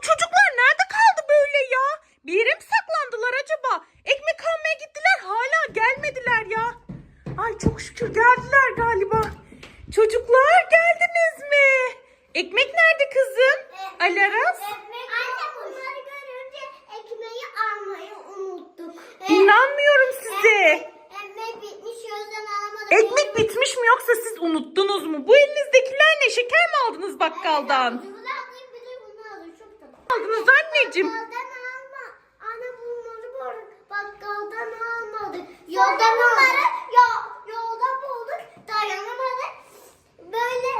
bu çocuklar nerede kaldı böyle ya? Bir yere mi saklandılar acaba? Ekmek almaya gittiler hala gelmediler ya. Ay çok şükür geldiler galiba. Çocuklar geldiniz mi? Ekmek nerede kızım? Alaras? Anne bunları görünce ekmeği almayı unuttuk. İnanmıyorum size. Ekmek bitmiş o yüzden alamadık. Ekmek bitmiş mi yoksa siz unuttunuz mu? Bu elinizdekiler ne? Şeker mi aldınız bakkaldan? Bunu aldık bir de bunu aldık. Çok tatlı. Aldınız anneciğim. Bakkaldan alma. Anne bunları bak- bakkaldan almadık. Yolda bunları yo, yolda bulduk. Dayanamadık. Böyle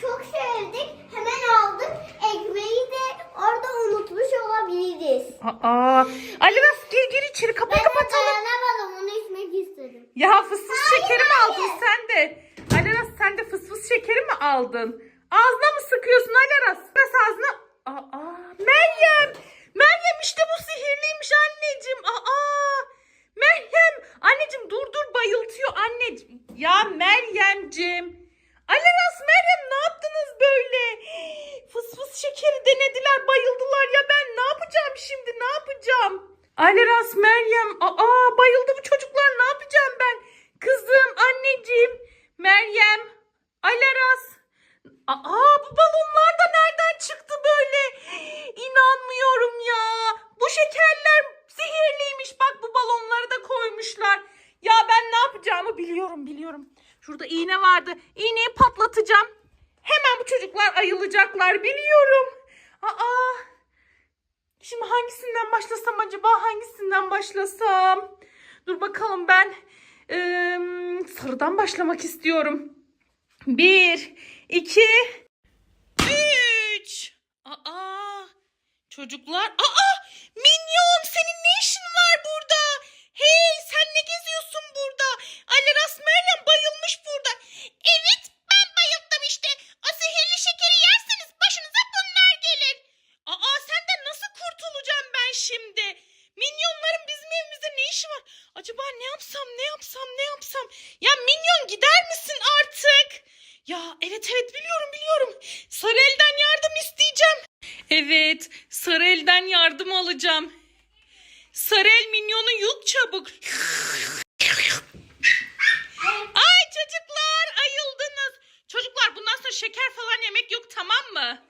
çok sevdik. Hemen aldık. Ekmeği de orada unutmuş olabiliriz. Aa, Alaras gir gir içeri kapıyı Ben kapatalım. dayanamadım. Onu içmek istedim. Ya fısfıs şekeri mi aldın sen de? Alaras sen de fısfıs şekeri mi aldın? Ağzına mı sıkıyorsun Alaras? Biraz ağzına... Aa, Meryem! Meryem işte bu sihirliymiş anneciğim. Aa, Meryem! Anneciğim dur dur bayıltıyor anneciğim. Ya Meryemcim. Alaras Meryem ne yaptınız böyle? Fısfıs şekeri denediler bayıldılar ya ben ne yapacağım şimdi ne yapacağım? Alaras Meryem aa bayıldı bu çocuklar ne yapacağım ben? Kızım anneciğim Meryem Alaras Aa bu balonlar da nereden çıktı böyle? İnanmıyorum ya. Bu şekerler sihirliymiş. Bak bu balonları da koymuşlar. Ya ben ne yapacağımı biliyorum biliyorum. Şurada iğne vardı. İğneyi patlatacağım. Hemen bu çocuklar ayılacaklar biliyorum. Aa. Şimdi hangisinden başlasam acaba? Hangisinden başlasam? Dur bakalım ben eee, sarıdan başlamak istiyorum. Bir, iki, üç. Aa, çocuklar. Aa, Minyon senin ne işin var burada? Hey sen ne geziyorsun burada? Alaras Meryem bayılmış burada. Evet ben bayıldım işte. O sihirli şekeri yerseniz başınıza bunlar gelir. Aa senden nasıl kurtulacağım ben şimdi? Minyonların bizim evimizde ne işi var? Acaba ne yapsam ne yapsam ne yapsam? Ya Minyon gider misin artık? Ya evet evet biliyorum biliyorum. Sarı elden yardım isteyeceğim. Evet sarı elden yardım alacağım. Sarı el minyonu yut çabuk. Ay çocuklar ayıldınız. Çocuklar bundan sonra şeker falan yemek yok tamam mı?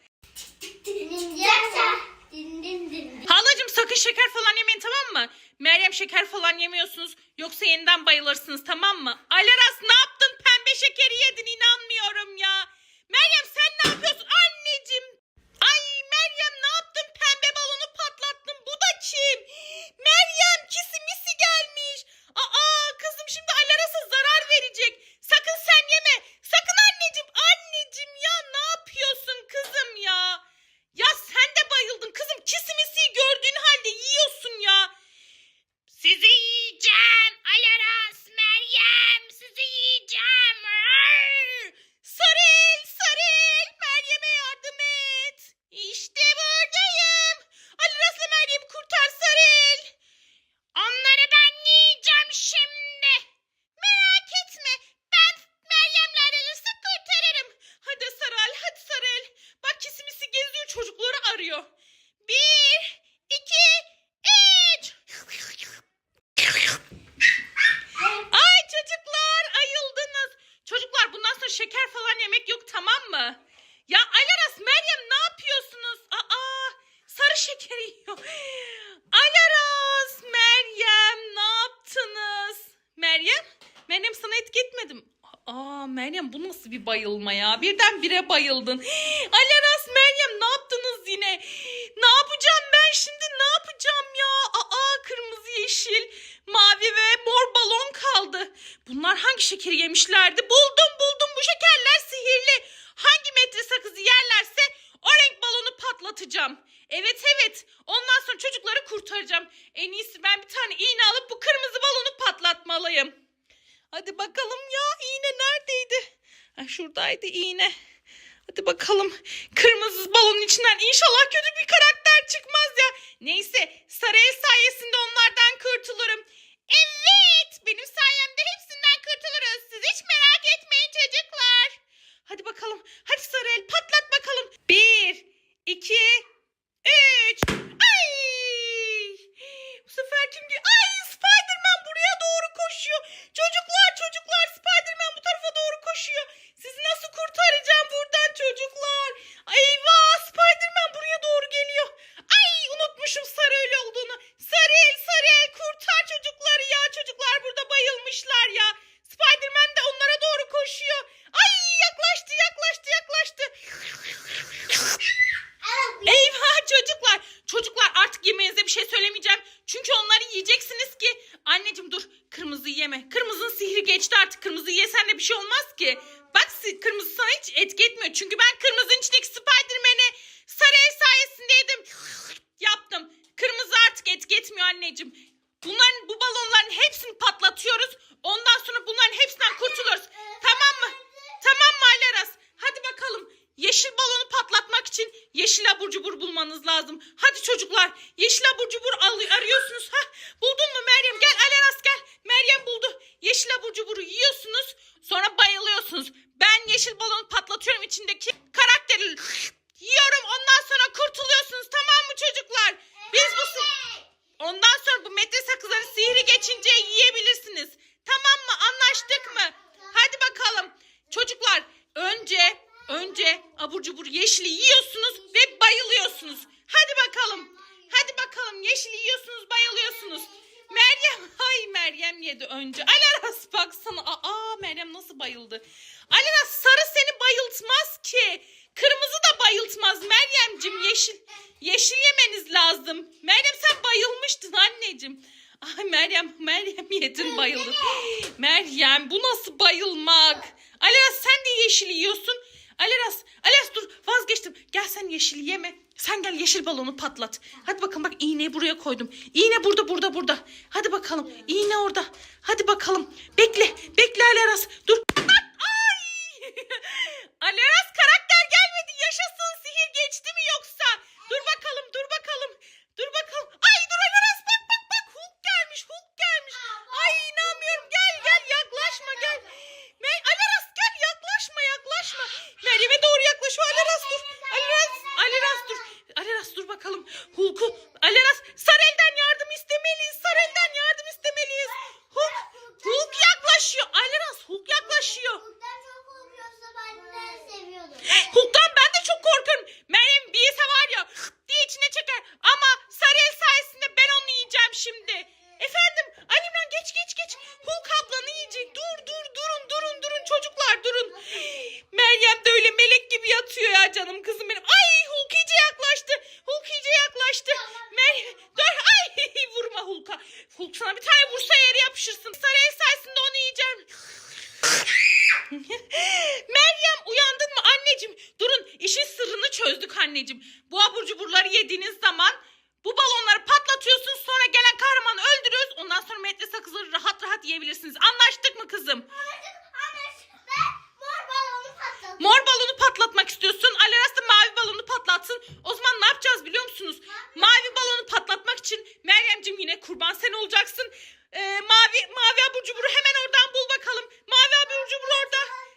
Halacığım sakın şeker falan yemeyin tamam mı? Meryem şeker falan yemiyorsunuz yoksa yeniden bayılırsınız tamam mı? Alaras ne yaptın pembe şekeri yedin inanmıyorum ya. Meryem sen ne yapıyorsun anneciğim? Ay Meryem ne yaptın pembe balonu patlattın bu da kim? Meryem kisimisi gelmiş. Aa kızım şimdi Alaras'a zarar verecek. Sakın sen yeme sakın anneciğim anneciğim ya ne yapıyorsun kızım ya? Ya sen de bayıldın kızım. Kisimisi gördüğün halde yiyorsun ya. Sizi yiyeceğim. Alaras, Meryem sizi yiyeceğim. Arr! Sarıl, sarıl. Meryem'e yardım et. İşte buradayım. Alaras'la Meryem'i kurtar sarıl. Onları ben yiyeceğim şimdi. Merak etme. Ben Meryem'le ayrılırsa kurtarırım. Hadi Saral, hadi Sarıl. Bak kisimisi geziyor çocukları arıyor. Bir, iki, üç. Ay çocuklar ayıldınız. Çocuklar bundan sonra şeker falan yemek yok tamam mı? Ya Alaras, Meryem ne yapıyorsunuz? Aa, sarı şekeri yiyor. Alaras, Meryem ne yaptınız? Meryem? Meryem sana etki etmedim. Aa Meryem bu nasıl bir bayılma ya? Birden bire bayıldın. Alaras, Meryem ne yaptınız yine? Ne yapacağım ben şimdi ne yapacağım ya? Aa kırmızı yeşil, mavi ve mor balon kaldı. Bunlar hangi şekeri yemişlerdi? Buldum buldum bu şekerler sihirli. Hangi metre sakızı yerlerse o renk balonu patlatacağım. Evet evet ondan sonra çocukları kurtaracağım. En iyisi ben bir tane iğne alıp bu kırmızı balonu patlatmalıyım. Hadi bakalım ya iğne neredeydi? Ha, şuradaydı iğne. Hadi bakalım. Kırmızı balonun içinden inşallah kötü bir karakter çıkmaz ya. Neyse sarı el sayesinde onlardan kurtulurum. Evet benim sayemde hepsinden kurtuluruz. Siz hiç merak etmeyin çocuklar. Hadi bakalım. Hadi sarı el patlat dur kırmızı yeme. Kırmızının sihri geçti artık. Kırmızı yesen de bir şey olmaz ki. Bak kırmızı sana hiç etki etmiyor. Çünkü ben kırmızının içindeki Spiderman'i sarı el sayesinde. Yaptım. Kırmızı artık etki etmiyor anneciğim. Bunların bu balonların hepsini patlatıyoruz. Ondan sonra bunların hepsinden kurtuluyoruz. Tamam mı? Tamam mı Alaras? Hadi bakalım. Yeşil balonu patlatmak için yeşil abur cubur bulmanız lazım. Hadi çocuklar yeşil abur cubur arıyorsunuz. Hah, buldun mu Meryem? Gel Alaras gel. Meryem buldu. Yeşil abur cuburu yiyorsunuz. Sonra bayılıyorsunuz. Ben yeşil balonu patlatıyorum içindeki karakteri. Yiyorum ondan sonra kurtuluyorsunuz. Tamam mı çocuklar? Biz bu Ondan sonra bu metre sakızları sihri geçince yiyebilirsiniz. Tamam mı? Anlaştık mı? Hadi bakalım. Çocuklar önce önce abur cubur yeşili yiyorsunuz ve bayılıyorsunuz. Hadi bakalım. Hadi bakalım yeşili yiyorsunuz bayılıyorsunuz. Meryem ay Meryem yedi önce. Alaras baksana. Aa Meryem nasıl bayıldı. Alaras sarı seni bayıltmaz ki. Kırmızı da bayıltmaz Meryemcim yeşil. Yeşil yemeniz lazım. Meryem sen bayılmıştın anneciğim. Ay Meryem, Meryem yedin bayıldın. Meryem bu nasıl bayılmak? Alaras sen de yeşil yiyorsun. Alaras, Alaras dur vazgeçtim. Gel sen yeşil yeme. Sen gel yeşil balonu patlat. Hadi bakalım bak iğneyi buraya koydum. İğne burada burada burada. Hadi bakalım iğne orada. Hadi bakalım. Bekle bekle Alaras. Dur. Ay! Alaras karakter gelmedi. Yaşasın sihir geçti mi yoksa? Dur bakalım dur bakalım. Dur bakalım. Ay dur Alaras bak bak bak. Hulk gelmiş Hulk gelmiş. Ay inanmıyorum. Gel gel yaklaşma gel. Me Alaras gel yaklaşma yaklaşma. Meryem'e doğru yaklaşıyor. Alaras dur. Alaras, Alaras dur. Alaras dur bakalım. Hulk'u. Alaras Sarel'den yardım istemeliyiz. Sarel'den yardım istemeliyiz. Hulk. Hulk yaklaşıyor. Alaras Hulk yaklaşıyor. Hulk'tan çok korkuyorsa ben de seviyordum. Hulk'tan ben de çok korkarım. Meryem bir yese var ya diye içine çeker. Ama Sarel sayesinde ben onu yiyeceğim şimdi. Efendim Alimran geç geç geç. Hulk ablanı yiyecek. Dur dur durun durun durun çocuklar durun. Meryem de öyle melek gibi yatıyor ya canım kızım benim. Ay Hulk iyice yaklaştı. Hulk iyice yaklaştı. Meryem dur ay vurma Hulk'a. Hulk sana bir tane vursa yere yapışırsın. Sarel sayesinde onu yiyeceğim. Meryem uyandın mı anneciğim? Durun işin sırrını çözdük anneciğim. Bu abur cuburları yediğiniz zaman bu balonları patlatıyorsunuz sonra gelen kahramanı öldürüyoruz. Ondan sonra metre sakızları rahat rahat yiyebilirsiniz. Anlaştık mı kızım? Ben mor balonu patladım. Mor balonu patlatmak istiyorsun. Alaras da mavi balonu patlatsın. O zaman ne yapacağız biliyor musunuz? Mavi balonu patlatmak için Meryem'cim yine kurban sen olacaksın. Ee, mavi mavi abur cuburu hemen oradan bul bakalım. Mavi abur cubur orada.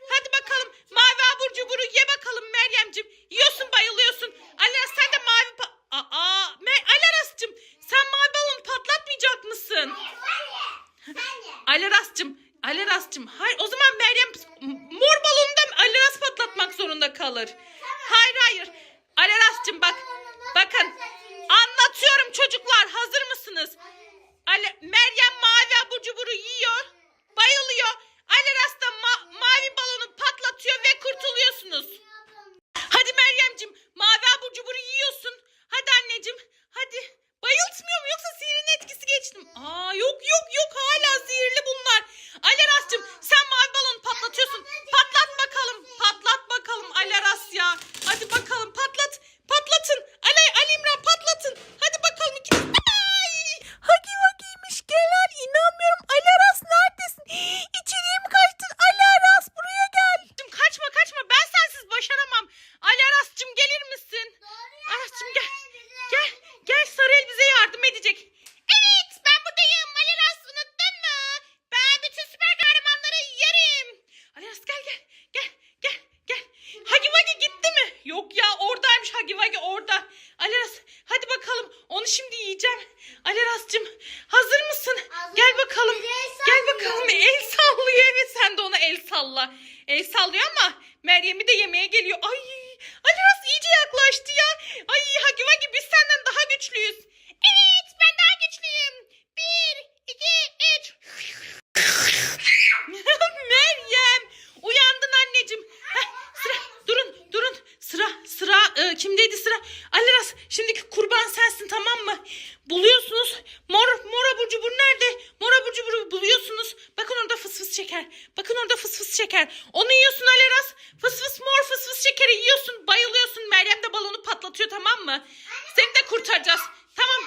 Hadi bakalım. Mavi abur cuburu ye bakalım Meryem'cim. Yiyorsun bayılıyorsun. Alaras sen de mavi pa- Aa, Mer Alaras'cım sen mavi balonu patlatmayacak mısın? Sen ye. Alaras'cım, Alaras'cım. Hayır o zaman Meryem mor balonu da Alaras patlatmak zorunda kalır. Hayır hayır. Alaras'cım bak. Bakın anlatıyorum çocuklar hazır mısınız? Ale, Meryem mavi abur cuburu yiyor. Bayılıyor. Alaras da ma- mavi balonu patlatıyor ve kurtuluyorsunuz. Hadi Meryem'cim mavi abur cuburu yiyorsun. Hadi anneciğim hadi. Bayıltmıyor mu yoksa sihirin etkisi geçti mi? Aa yok yok yok hala sihirli bunlar. Alaras'cığım sen mavi balonu patlatıyorsun. Patlat bakalım. Patlat bakalım Alaras ya. Hadi bakalım patlat. Patlatın. Ali, Ali İmran patlatın. Hadi bakalım ikiniz. Ay! Hagi Vagi'ymiş gelen inanmıyorum. Alaras neredesin? İçeriye mi kaçtın? Alaras buraya gel. Kaçma kaçma ben sensiz başaramam. Alaras'cığım gelir misin? Aras'cığım gel. Gel. Gel Sarel bize yardım edecek. Evet ben buradayım. Alaras unuttun mu? Ben bütün süper kahramanları yerim. Alaras gel gel. Gel gel gel. Hagi Vagi gitti mi? Yok ya Vagi orada. Alaras hadi bakalım onu şimdi yiyeceğim. Alaras'cığım hazır mısın? Hazırım. Gel bakalım. Gel bakalım el sallıyor evet sen de ona el salla. El sallıyor ama Meryem'i de yemeye geliyor. Ay Alaras iyice yaklaştı ya. Ay Hagi Vagi biz senden daha güçlüyüz. Evet ben daha güçlüyüm. Bir, iki, üç. Meryem uyandın anneciğim. Heh, sıra durun durun sıra sıra e, kimdeydi sıra? Alaras Şimdiki kurban sensin tamam mı? Buluyorsunuz. Mor, mor abur cubur nerede? Mor abur cuburu buluyorsunuz. Bakın orada fıs fıs şeker. Bakın orada fıs fıs şeker. Onu yiyorsun Aleras. Fıs fıs mor fıs fıs şekeri yiyorsun. Bayılıyorsun. Meryem de balonu patlatıyor tamam mı? Seni de kurtaracağız. Tamam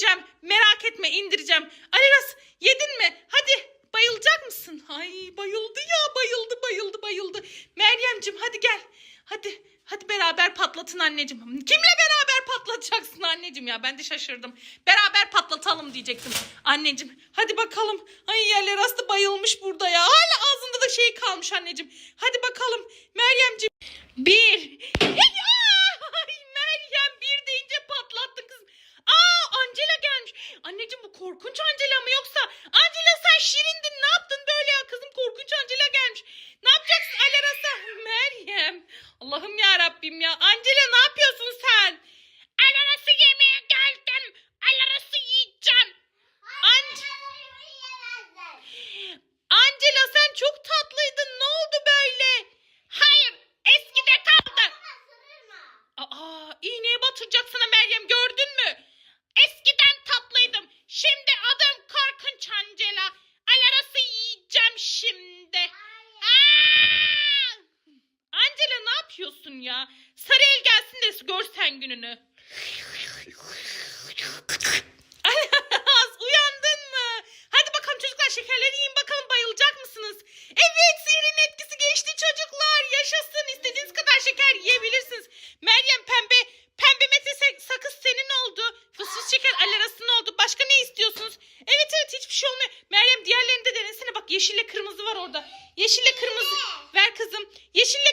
indireceğim. Merak etme indireceğim. Aleras yedin mi? Hadi bayılacak mısın? Ay bayıldı ya bayıldı bayıldı bayıldı. Meryemcim hadi gel. Hadi hadi beraber patlatın anneciğim. Kimle beraber patlatacaksın anneciğim ya ben de şaşırdım. Beraber patlatalım diyecektim anneciğim. Hadi bakalım. Ay yerler astı bayılmış burada ya. Hala ağzında da şey kalmış anneciğim. Hadi bakalım Meryemciğim. Bir. Ay Meryem bir deyince patlattın kızım. Aa Angela gelmiş. Anneciğim bu korkunç Angela mı yoksa? Angela sen şirindin ne yaptın böyle ya kızım korkunç Angela gelmiş. Ne yapacaksın Alaras'a? Meryem. Allah'ım ya Rabbim ya. Angela ne yapıyorsun sen? Alaras'ı yemeye geldim. Alaras'ı yiyeceğim. An- Angela sen çok tatlıydın. Ne oldu böyle? Hayır eskide kaldı. Aa, iğneye batıracak sana Meryem gördün mü? Eskiden tatlıydım. Şimdi adım korkunç Angela. Alarası yiyeceğim şimdi. Aa! Angela ne yapıyorsun ya? Sarı el gelsin görsen gününü. Ayaz uyandın mı? Hadi bakalım çocuklar şekerleri yiyin bakalım bayılacak mısınız? Evet sihirin etkisi geçti çocuklar. Yaşasın istediğiniz kadar şeker yiyebilirsiniz. Meryem pembe pembe mete sakız senin oldu. Fısfıs şeker alerasın oldu. Başka ne istiyorsunuz? Evet evet hiçbir şey olmuyor. Meryem diğerlerini de denesene bak yeşille kırmızı var orada. Yeşille kırmızı ver kızım. Yeşille